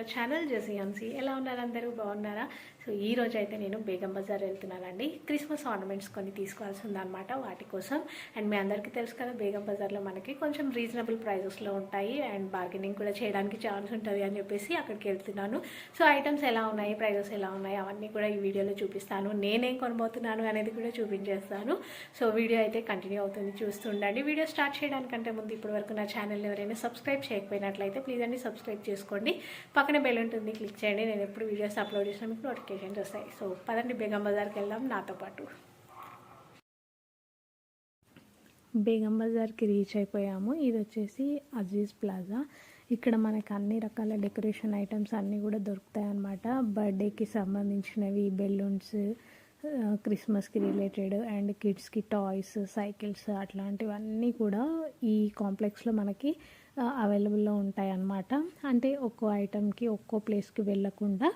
Channel జెసియాన్సీ ఎలా ఉన్నారు అందరూ? బాగున్నారా? సో ఈ రోజు అయితే నేను బేగం బజార్ వెళ్తున్నానండి. క్రిస్మస్ ఆర్నమెంట్స్ కొన్ని తీసుకోవాల్సి ఉందన్నమాట వాటి కోసం. అండ్ మీ అందరికీ తెలుసు కదా బేగం బజార్లో మనకి కొంచెం రీజనబుల్ ప్రైజెస్లో ఉంటాయి. అండ్ బార్గెనింగ్ కూడా చేయడానికి ఛాన్స్ ఉంటుంది అని చెప్పేసి అక్కడికి వెళ్తున్నాను. సో ఐటమ్స్ ఎలా ఉన్నాయి ప్రైజెస్ ఎలా ఉన్నాయి అవన్నీ కూడా ఈ వీడియోలో చూపిస్తాను. నేనేం కొనబోతున్నాను అనేది కూడా చూపించేస్తాను. సో వీడియో అయితే కంటిన్యూ అవుతుంది చూస్తుండండి. వీడియో స్టార్ట్ చేయడానికంటే ముందు ఇప్పటి వరకు నా ఛానల్ ఎవరైనా సబ్స్క్రైబ్ చేయకపోయినట్లయితే ప్లీజ్ అండి సబ్స్క్రైబ్ చేసుకోండి. పక్కన బెల్ ఉంటుంది క్లిక్ చేయండి. నేను ఎప్పుడు వీడియోస్ అప్లోడ్ చేసిన మీకు నోటిఫికేషన్స్ వస్తాయి. సో పదండి బేగం బజార్కి వెళ్దాం. నాతో పాటు. బేగం బజార్కి రీచ్ అయిపోయాము. ఇది వచ్చేసి అజీజ్ ప్లాజా. ఇక్కడ మనకు అన్ని రకాల డెకరేషన్ ఐటమ్స్ అన్నీ కూడా దొరుకుతాయి అన్నమాట. బర్త్డేకి సంబంధించినవి బెలూన్స్ క్రిస్మస్కి రిలేటెడ్ అండ్ కిడ్స్కి టాయ్స్ సైకిల్స్ అట్లాంటివన్నీ కూడా ఈ కాంప్లెక్స్లో మనకి అవైలబుల్లో ఉంటాయి అన్నమాట. అంటే ఒక్కో ఐటెంకి ఒక్కో ప్లేస్కి వెళ్ళకుండా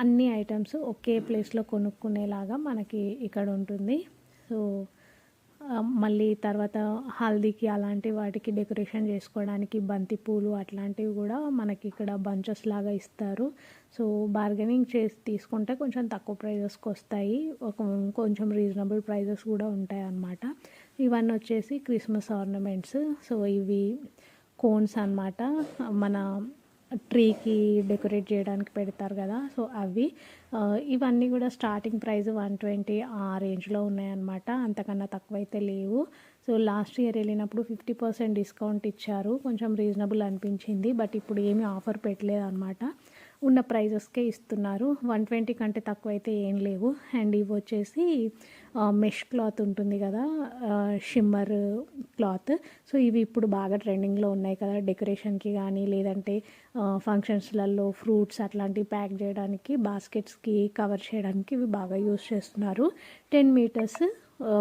అన్ని ఐటమ్స్ ఒకే ప్లేస్లో కొనుక్కునేలాగా మనకి ఇక్కడ ఉంటుంది. సో మళ్ళీ తర్వాత హల్దీకి అలాంటి వాటికి డెకరేషన్ చేసుకోవడానికి బంతి పూలు అట్లాంటివి కూడా మనకి ఇక్కడ బంచెస్ లాగా ఇస్తారు. సో బార్గెనింగ్ చేసి తీసుకుంటే కొంచెం తక్కువ ప్రైజెస్కి వస్తాయి. ఒక కొంచెం రీజనబుల్ ప్రైజెస్ కూడా ఉంటాయి అన్నమాట. ఇవన్నీ వచ్చేసి క్రిస్మస్ ఆర్నమెంట్స్. సో ఇవి కోన్స్ అనమాట మన ట్రీకి డెకరేట్ చేయడానికి పెడతారు కదా సో అవి ఇవన్నీ కూడా స్టార్టింగ్ ప్రైస్ వన్ ట్వంటీ ఆ రేంజ్లో ఉన్నాయన్నమాట. అంతకన్నా తక్కువ అయితే లేవు. సో లాస్ట్ ఇయర్ వెళ్ళినప్పుడు ఫిఫ్టీ పర్సెంట్ డిస్కౌంట్ ఇచ్చారు. కొంచెం రీజనబుల్ అనిపించింది బట్ ఇప్పుడు ఏమీ ఆఫర్ పెట్టలేదు అనమాట ఉన్న ప్రైజెస్కే ఇస్తున్నారు. వన్ ట్వంటీ కంటే తక్కువ అయితే ఏం లేవు. అండ్ ఇవి వచ్చేసి మెష్ క్లాత్ ఉంటుంది కదా షిమ్మర్ క్లాత్. సో ఇవి ఇప్పుడు బాగా ట్రెండింగ్లో ఉన్నాయి కదా డెకరేషన్కి కానీ లేదంటే ఫంక్షన్స్లలో ఫ్రూట్స్ అట్లాంటివి ప్యాక్ చేయడానికి బాస్కెట్స్కి కవర్ చేయడానికి ఇవి బాగా యూస్ చేస్తున్నారు. Ten metres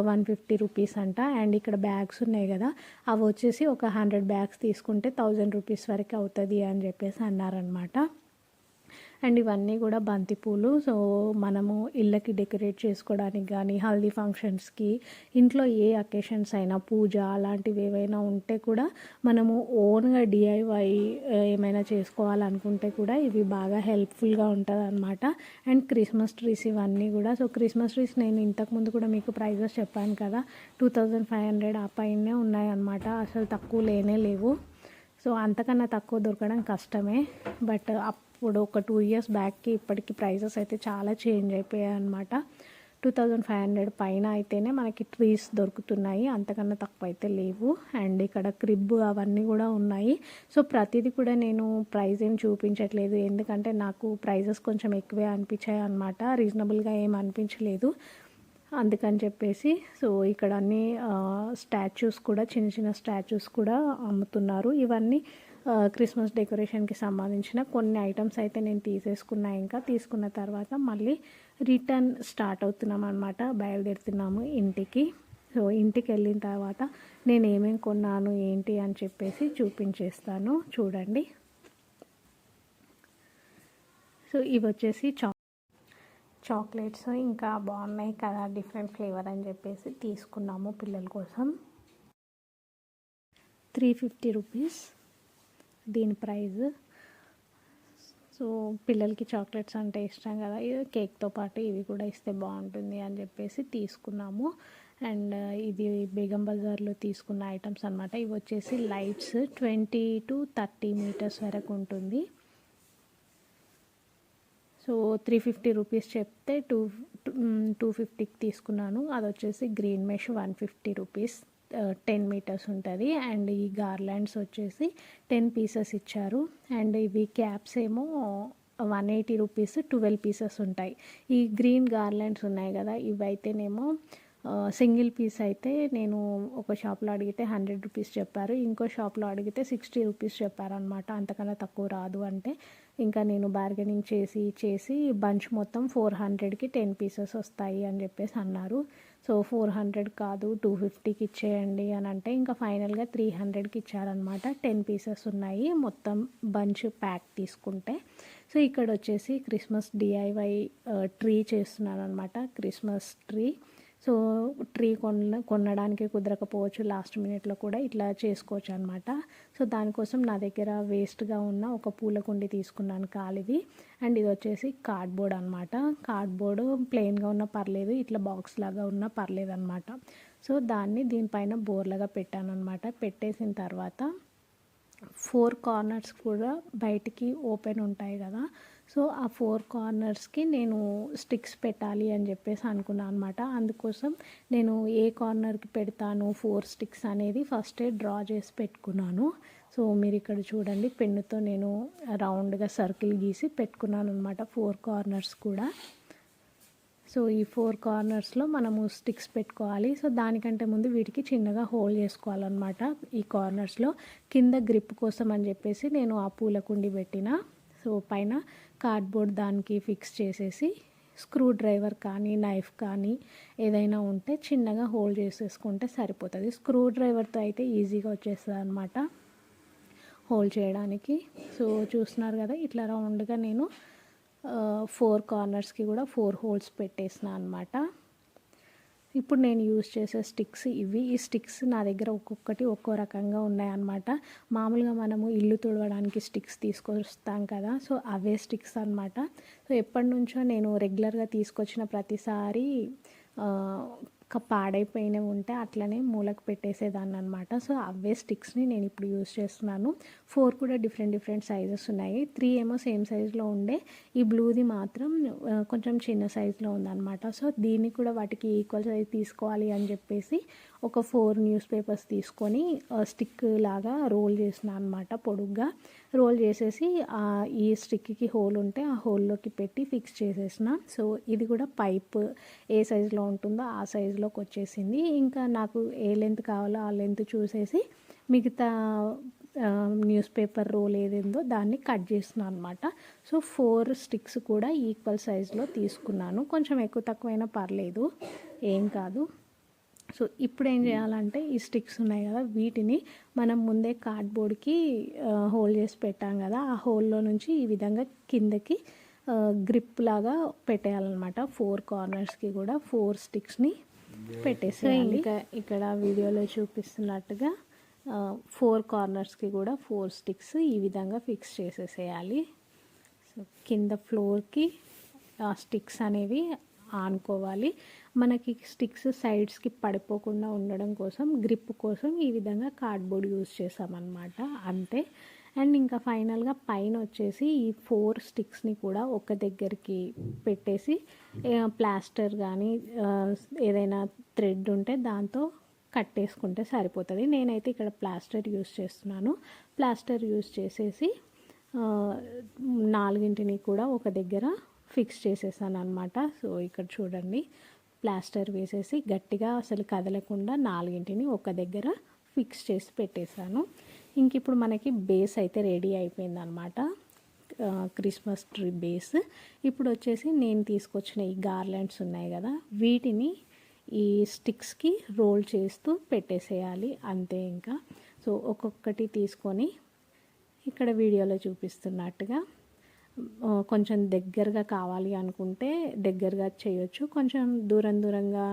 one fifty rupees అంట. అండ్ ఇక్కడ బ్యాగ్స్ ఉన్నాయి కదా అవి వచ్చేసి ఒక హండ్రెడ్ బ్యాగ్స్ తీసుకుంటే థౌజండ్ రూపీస్ వరకు అవుతుంది అని చెప్పేసి అన్నారనమాట అండ్ ఇవన్నీ కూడా బంతిపూలు సో మనము ఇళ్ళకి డెకరేట్ చేసుకోవడానికి కానీ హల్దీ ఫంక్షన్స్కి ఇంట్లో ఏ అకేషన్స్ అయినా పూజ అలాంటివి ఏవైనా ఉంటే కూడా మనము ఓన్గా డిఐవై ఏమైనా చేసుకోవాలనుకుంటే కూడా ఇవి బాగా హెల్ప్ఫుల్గా ఉంటుంది అనమాట అండ్ క్రిస్మస్ ట్రీస్ ఇవన్నీ కూడా. సో క్రిస్మస్ ట్రీస్ నేను ఇంతకుముందు కూడా మీకు ప్రైజెస్ చెప్పాను కదా టూ థౌజండ్ ఫైవ్ హండ్రెడ్ ఆ పైనే ఉన్నాయన్నమాట. అసలు తక్కువ లేనే లేవు. సో అంతకన్నా తక్కువ దొరకడం కష్టమే. బట్ అప్ ఇప్పుడు ఒక టూ ఇయర్స్ బ్యాక్కి ఇప్పటికి ప్రైజెస్ అయితే చాలా చేంజ్ అయిపోయాయి అనమాట టూ థౌజండ్ ఫైవ్ హండ్రెడ్ పైన అయితేనే మనకి ట్రీస్ దొరుకుతున్నాయి. అంతకన్నా తక్కువ అయితే లేవు. అండ్ ఇక్కడ క్రిబ్ అవన్నీ కూడా ఉన్నాయి. సో ప్రతిదీ కూడా నేను ప్రైస్ ఏం చూపించట్లేదు. ఎందుకంటే నాకు ప్రైజెస్ కొంచెం ఎక్కువే అనిపించాయి అనమాట రీజనబుల్గా ఏం అనిపించలేదు. అందుకని చెప్పేసి సో ఇక్కడ అన్ని స్టాచ్యూస్ కూడా చిన్న చిన్న స్టాచ్యూస్ కూడా అమ్ముతున్నారు. ఇవన్నీ క్రిస్మస్ డెకరేషన్కి సంబంధించిన కొన్ని ఐటమ్స్ అయితే నేను తీసేసుకున్నా. ఇంకా తీసుకున్న తర్వాత మళ్ళీ రిటర్న్ స్టార్ట్ అవుతున్నాం అనమాట బయలుదేరుతున్నాము ఇంటికి. సో ఇంటికి వెళ్ళిన తర్వాత నేను ఏమేమి కొన్నాను ఏంటి అని చెప్పేసి చూపించేస్తాను. చూడండి. సో ఇవి వచ్చేసి చా చాక్లెట్స్. ఇంకా బాగున్నాయి కదా డిఫరెంట్ ఫ్లేవర్ అని చెప్పేసి తీసుకున్నాము పిల్లల కోసం. Three fifty rupees. దీని ప్రైజ్. సో పిల్లలకి చాక్లెట్స్ అంటే ఇష్టం కదా కేక్తో పాటు ఇవి కూడా ఇస్తే బాగుంటుంది అని చెప్పేసి తీసుకున్నాము. అండ్ ఇది బేగం బజార్లో తీసుకున్న ఐటమ్స్ అనమాట ఇవి వచ్చేసి lights twenty to thirty metres వరకు ఉంటుంది. సో త్రీ ఫిఫ్టీ రూపీస్ చెప్తే టూ టూ ఫిఫ్టీకి తీసుకున్నాను. అది వచ్చేసి green mesh one fifty rupees. Ten metres ఉంటుంది. అండ్ ఈ గార్లాండ్స్ వచ్చేసి టెన్ పీసెస్ ఇచ్చారు. అండ్ ఇవి క్యాప్స్ ఏమో one eighty rupees twelve pieces ఉంటాయి. ఈ గ్రీన్ గార్లాండ్స్ ఉన్నాయి కదా ఇవైతేనేమో సింగిల్ పీస్ అయితే నేను ఒక షాప్లో అడిగితే హండ్రెడ్ రూపీస్ చెప్పారు. ఇంకో షాప్లో అడిగితే సిక్స్టీ రూపీస్ చెప్పారనమాట అంతకన్నా తక్కువ రాదు అంటే. ఇంకా నేను బార్గెనింగ్ చేసి చేసి బంచ్ మొత్తం ఫోర్ హండ్రెడ్కి టెన్ పీసెస్ వస్తాయి అని చెప్పేసి అన్నారు. సో ఫోర్ హండ్రెడ్ కాదు టూ ఫిఫ్టీకి ఇచ్చేయండి అని అంటే ఇంకా ఫైనల్గా త్రీ హండ్రెడ్కి ఇచ్చారనమాట టెన్ పీసెస్ ఉన్నాయి మొత్తం బంచ్ ప్యాక్ తీసుకుంటే. సో ఇక్కడ వచ్చేసి క్రిస్మస్ డిఐవై ట్రీ చేస్తున్నాను అనమాట క్రిస్మస్ ట్రీ. సో ట్రీ కొన కొనడానికి కుదరకపోవచ్చు. లాస్ట్ మినిట్లో కూడా ఇట్లా చేసుకోవచ్చు అనమాట సో దానికోసం నా దగ్గర వేస్ట్గా ఉన్న ఒక పూల కుండి తీసుకున్నాను కాలిది. అండ్ ఇది వచ్చేసి కార్డ్బోర్డ్ అనమాట కార్డ్బోర్డ్ ప్లెయిన్గా ఉన్న పర్లేదు ఇట్లా బాక్స్ లాగా ఉన్న పర్లేదు అనమాట సో దాన్ని దీనిపైన బోర్లాగా పెట్టాను అనమాట పెట్టేసిన తర్వాత ఫోర్ కార్నర్స్ కూడా బయటికి ఓపెన్ ఉంటాయి కదా సో ఆ ఫోర్ కార్నర్స్కి నేను స్టిక్స్ పెట్టాలి అని చెప్పేసి అనుకున్నాను అనమాట అందుకోసం నేను ఏ కార్నర్కి పెడతాను ఫోర్ స్టిక్స్ అనేది ఫస్టే డ్రా చేసి పెట్టుకున్నాను. సో మీరు ఇక్కడ చూడండి పెన్నుతో నేను రౌండ్గా సర్కిల్ గీసి పెట్టుకున్నాను అనమాట ఫోర్ కార్నర్స్ కూడా. సో ఈ ఫోర్ కార్నర్స్లో మనము స్టిక్స్ పెట్టుకోవాలి. సో దానికంటే ముందు వీటికి చిన్నగా హోల్ చేసుకోవాలన్నమాట ఈ కార్నర్స్లో. కింద గ్రిప్ కోసం అని చెప్పేసి నేను ఆ పూల కుండి పెట్టిన. సో పైన కార్డ్బోర్డ్ దానికి ఫిక్స్ చేసేసి స్క్రూ డ్రైవర్ కానీ నైఫ్ కానీ ఏదైనా ఉంటే చిన్నగా హోల్డ్ చేసేసుకుంటే సరిపోతుంది. స్క్రూ డ్రైవర్తో అయితే ఈజీగా వచ్చేస్తుంది అనమాట హోల్డ్ చేయడానికి. సో చూస్తున్నారు కదా ఇట్లా రౌండ్గా నేను ఫోర్ కార్నర్స్కి కూడా ఫోర్ హోల్స్ పెట్టేసిన అనమాట ఇప్పుడు నేను యూజ్ చేసే స్టిక్స్ ఇవి. ఈ స్టిక్స్ నా దగ్గర ఒక్కొక్కటి ఒక్కో రకంగా ఉన్నాయన్నమాట. మామూలుగా మనము ఇల్లు తుడవడానికి స్టిక్స్ తీసుకొస్తాం కదా సో అవే స్టిక్స్ అనమాట సో ఎప్పటి నుంచో నేను రెగ్యులర్గా తీసుకొచ్చిన ప్రతిసారి పాడైపోయినవి ఉంటే అట్లనే మూలకు పెట్టేసేదాన్ని అనమాట సో అవే స్టిక్స్ని నేను ఇప్పుడు యూస్ చేస్తున్నాను. ఫోర్ కూడా డిఫరెంట్ డిఫరెంట్ సైజెస్ ఉన్నాయి. త్రీ ఏమో సేమ్ సైజులో ఉండే. ఈ బ్లూది మాత్రం కొంచెం చిన్న సైజులో ఉందన్నమాట. సో దీన్ని కూడా వాటికి ఈక్వల్ సైజ్ తీసుకోవాలి అని చెప్పేసి ఒక ఫోర్ న్యూస్ పేపర్స్ తీసుకొని స్టిక్ లాగా రోల్ చేసిన అనమాట పొడుగ్గా. రోల్ చేసేసి ఈ స్టిక్కి హోల్ ఉంటే ఆ హోల్లోకి పెట్టి ఫిక్స్ చేసేసిన. సో ఇది కూడా పైప్ ఏ సైజులో ఉంటుందో ఆ సైజులోకి వచ్చేసింది. ఇంకా నాకు ఏ లెంత్ కావాలో ఆ లెంత్ చూసేసి మిగతా న్యూస్ పేపర్ రోల్ ఏదేందో దాన్ని కట్ చేసిన అనమాట సో ఫోర్ స్టిక్స్ కూడా ఈక్వల్ సైజులో తీసుకున్నాను. కొంచెం ఎక్కువ తక్కువైనా పర్లేదు. ఏం కాదు. సో ఇప్పుడు ఏం చేయాలంటే ఈ స్టిక్స్ ఉన్నాయి కదా వీటిని మనం ముందే కార్డ్బోర్డ్కి హోల్ చేసి పెట్టాం కదా ఆ హోల్లో నుంచి ఈ విధంగా కిందకి గ్రిప్ లాగా పెట్టేయాలన్నమాట. ఫోర్ కార్నర్స్కి కూడా ఫోర్ స్టిక్స్ని పెట్టేసేయాలి. ఇంకా ఇక్కడ వీడియోలో చూపిస్తున్నట్టుగా ఫోర్ కార్నర్స్కి కూడా ఫోర్ స్టిక్స్ ఈ విధంగా ఫిక్స్ చేసేసేయాలి. సో కింద ఫ్లోర్కి ఆ స్టిక్స్ అనేవి ఆనుకోవాలి. మనకి స్టిక్స్ సైడ్స్కి పడిపోకుండా ఉండడం కోసం గ్రిప్ కోసం ఈ విధంగా కార్డ్బోర్డ్ యూజ్ చేసామన్నమాట అంతే. అండ్ ఇంకా ఫైనల్గా పైన వచ్చేసి ఈ ఫోర్ స్టిక్స్ని కూడా ఒక దగ్గరికి పెట్టేసి ప్లాస్టర్ కానీ ఏదైనా థ్రెడ్ ఉంటే దాంతో కట్టేసుకుంటే సరిపోతుంది. నేనైతే ఇక్కడ ప్లాస్టర్ యూస్ చేస్తున్నాను. ప్లాస్టర్ యూస్ చేసేసి నాలుగింటిని కూడా ఒక దగ్గర ఫిక్స్ చేసేసాను అనమాట సో ఇక్కడ చూడండి. ప్లాస్టర్ వేసేసి గట్టిగా అసలు కదలకుండా నాలుగింటిని ఒక దగ్గర ఫిక్స్ చేసి పెట్టేశాను. ఇంక ఇప్పుడు మనకి బేస్ అయితే రెడీ అయిపోయిందనమాట క్రిస్మస్ ట్రీ బేస్. ఇప్పుడు వచ్చేసి నేను తీసుకొచ్చిన ఈ గార్లెండ్స్ ఉన్నాయి కదా వీటిని ఈ స్టిక్స్కి రోల్ చేస్తూ పెట్టేసేయాలి. అంతే ఇంకా. సో ఒక్కొక్కటి తీసుకొని ఇక్కడ వీడియోలో చూపిస్తున్నట్టుగా కొంచెం దగ్గరగా కావాలి అనుకుంటే దగ్గరగా చేయొచ్చు. కొంచెం దూరం దూరంగా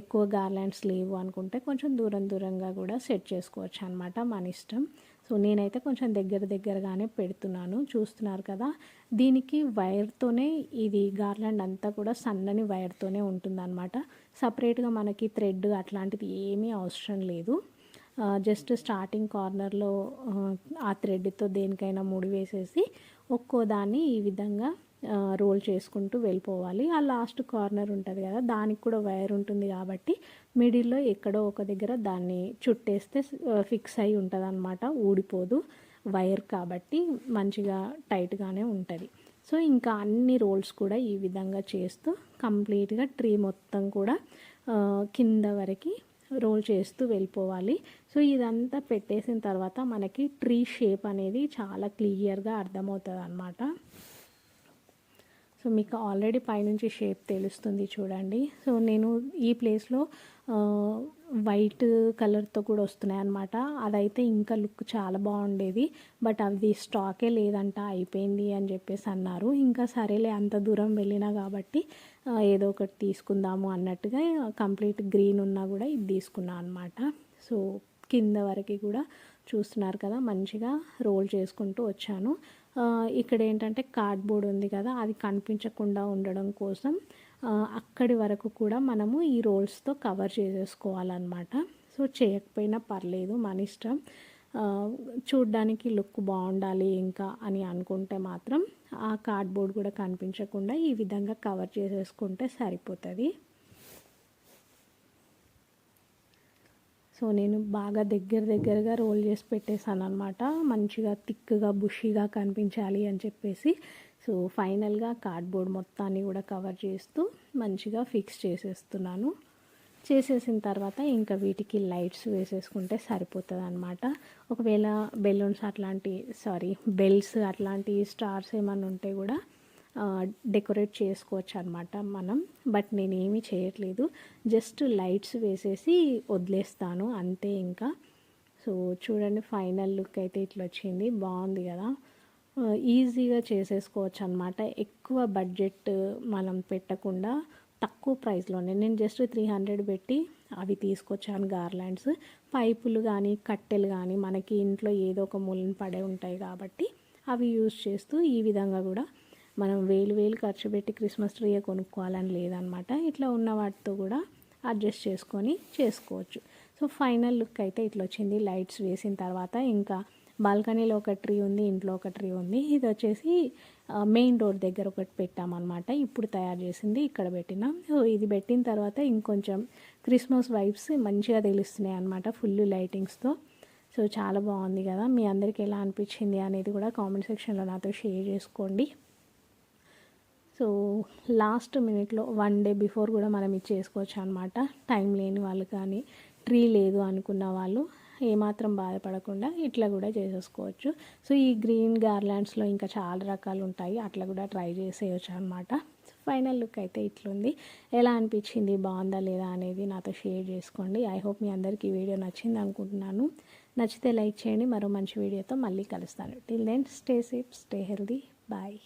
ఎక్కువ గార్లాండ్స్ లేవు అనుకుంటే కొంచెం దూరం దూరంగా కూడా సెట్ చేసుకోవచ్చు అనమాట మన ఇష్టం. సో నేనైతే కొంచెం దగ్గర దగ్గరగానే పెడుతున్నాను. చూస్తున్నారు కదా దీనికి వైర్తోనే ఇది గార్లాండ్ అంతా కూడా సన్నని వైర్తోనే ఉంటుందన్నమాట. సపరేట్గా మనకి థ్రెడ్ అట్లాంటిది ఏమీ అవసరం లేదు. జస్ట్ స్టార్టింగ్ కార్నర్లో ఆ థ్రెడ్తో దేనికైనా ముడి వేసేసి ఒక్కో దాన్ని ఈ విధంగా రోల్ చేసుకుంటూ వెళ్ళిపోవాలి. ఆ లాస్ట్ కార్నర్ ఉంటుంది కదా దానికి కూడా వైర్ ఉంటుంది కాబట్టి మిడిల్లో ఎక్కడో ఒక దగ్గర దాన్ని చుట్టేస్తే ఫిక్స్ అయి ఉంటుంది అనమాట ఊడిపోదు వైర్ కాబట్టి మంచిగా టైట్గానే ఉంటుంది. సో ఇంకా అన్ని రోల్స్ కూడా ఈ విధంగా చేస్తూ కంప్లీట్గా ట్రీ మొత్తం కూడా కింద వరకు రోల్ చేస్తూ వెళ్ళిపోవాలి. సో ఇదంతా పెట్టేసిన తర్వాత మనకి ట్రీ షేప్ అనేది చాలా క్లియర్గా అర్థమవుతుంది అనమాట సో మీకు ఆల్రెడీ పైనుంచి షేప్ తెలుస్తుంది చూడండి. సో నేను ఈ ప్లేస్లో వైట్ కలర్తో కూడా వస్తున్నాయి అనమాట అదైతే ఇంకా లుక్ చాలా బాగుండేది. బట్ అది స్టాకే లేదంట అయిపోయింది అని చెప్పేసి అన్నారు. ఇంకా సరేలే అంత దూరం వెళ్ళినా కాబట్టి ఏదో ఒకటి తీసుకుందాము అన్నట్టుగా కంప్లీట్ గ్రీన్ ఉన్నా కూడా ఇది తీసుకున్నాను అనమాట సో కింద వరకు కూడా చూస్తున్నారు కదా మంచిగా రోల్ చేసుకుంటూ వచ్చాను. ఇక్కడ ఏంటంటే కార్డ్బోర్డ్ ఉంది కదా అది కనిపించకుండా ఉండడం కోసం అక్కడి వరకు కూడా మనము ఈ రోల్స్తో కవర్ చేసేసుకోవాలన్నమాట. సో చేయకపోయినా పర్లేదు మన ఇష్టం. చూడ్డానికి లుక్ బాగుండాలి ఇంకా అని అనుకుంటే మాత్రం ఆ కార్డ్బోర్డ్ కూడా కనిపించకుండా ఈ విధంగా కవర్ చేసేసుకుంటే సరిపోతుంది. సో నేను బాగా దగ్గర దగ్గరగా రోల్ చేసి పెట్టేశాను అనమాట మంచిగా థిక్గా బుషీగా కనిపించాలి అని చెప్పేసి. సో ఫైనల్గా కార్డ్బోర్డ్ మొత్తాన్ని కూడా కవర్ చేస్తూ మంచిగా ఫిక్స్ చేసేస్తున్నాను. చేసేసిన తర్వాత ఇంకా వీటికి లైట్స్ వేసేసుకుంటే సరిపోతుంది అనమాట ఒకవేళ బెలూన్స్ అట్లాంటి సారీ బెల్స్ అట్లాంటి స్టార్స్ ఏమైనా ఉంటే కూడా డెకరేట్ చేసుకోవచ్చు అనమాట మనం. బట్ నేనేమి చేయట్లేదు. జస్ట్ లైట్స్ వేసేసి వదిలేస్తాను. అంతే ఇంకా. సో చూడండి ఫైనల్ లుక్ అయితే ఇట్లా వచ్చింది. బాగుంది కదా. ఈజీగా చేసేసుకోవచ్చు అనమాట ఎక్కువ బడ్జెట్ మనం పెట్టకుండా తక్కువ ప్రైస్లోనే నేను జస్ట్ త్రీ హండ్రెడ్ పెట్టి అవి తీసుకొచ్చాను గార్లాండ్స్ పైపులు కానీ కట్టెలు కానీ మనకి ఇంట్లో ఏదో ఒక మూలన పడే ఉంటాయి కాబట్టి అవి యూజ్ చేస్తూ ఈ విధంగా కూడా మనం వేలు వేలు ఖర్చు పెట్టి క్రిస్మస్ ట్రీయే కొనుక్కోవాలని లేదనమాట. ఇట్లా ఉన్న వాటితో కూడా అడ్జస్ట్ చేసుకొని చేసుకోవచ్చు. సో ఫైనల్ లుక్ అయితే ఇట్లా వచ్చింది. లైట్స్ వేసిన తర్వాత ఇంకా బాల్కనీలో ఒక ట్రీ ఉంది ఇంట్లో ఒక ట్రీ ఉంది. ఇది వచ్చేసి మెయిన్ డోర్ దగ్గర ఒకటి పెట్టామన్నమాట ఇప్పుడు తయారు చేసింది ఇక్కడ పెట్టినాం. సో ఇది పెట్టిన తర్వాత ఇంకొంచెం క్రిస్మస్ వైబ్స్ మంచిగా తెలుస్తున్నాయి అనమాట ఫుల్ లైటింగ్స్తో సో చాలా బాగుంది కదా. మీ అందరికీ ఎలా అనిపించింది అనేది కూడా కామెంట్ సెక్షన్లో నాతో షేర్ చేసుకోండి. సో లాస్ట్ మినిట్లో వన్ డే బిఫోర్ కూడా మనం ఇది చేసుకోవచ్చు అనమాట టైం లేని వాళ్ళు కానీ ట్రీ లేదు అనుకున్న వాళ్ళు ఏమాత్రం బాధపడకుండా ఇట్లా కూడా చేసేసుకోవచ్చు. సో ఈ గ్రీన్ గార్లాండ్స్లో ఇంకా చాలా రకాలు ఉంటాయి. అట్లా కూడా ట్రై చేసేయచ్చు అనమాట ఫైనల్ లుక్ అయితే ఇట్లుంది. ఎలా అనిపించింది? బాగుందా లేదా అనేది నాతో షేర్ చేసుకోండి. ఐ హోప్ మీ అందరికీ వీడియో నచ్చింది అనుకుంటున్నాను. నచ్చితే లైక్ చేయండి. మరో మంచి వీడియోతో మళ్ళీ కలుస్తాను. Till then stay safe stay healthy bye.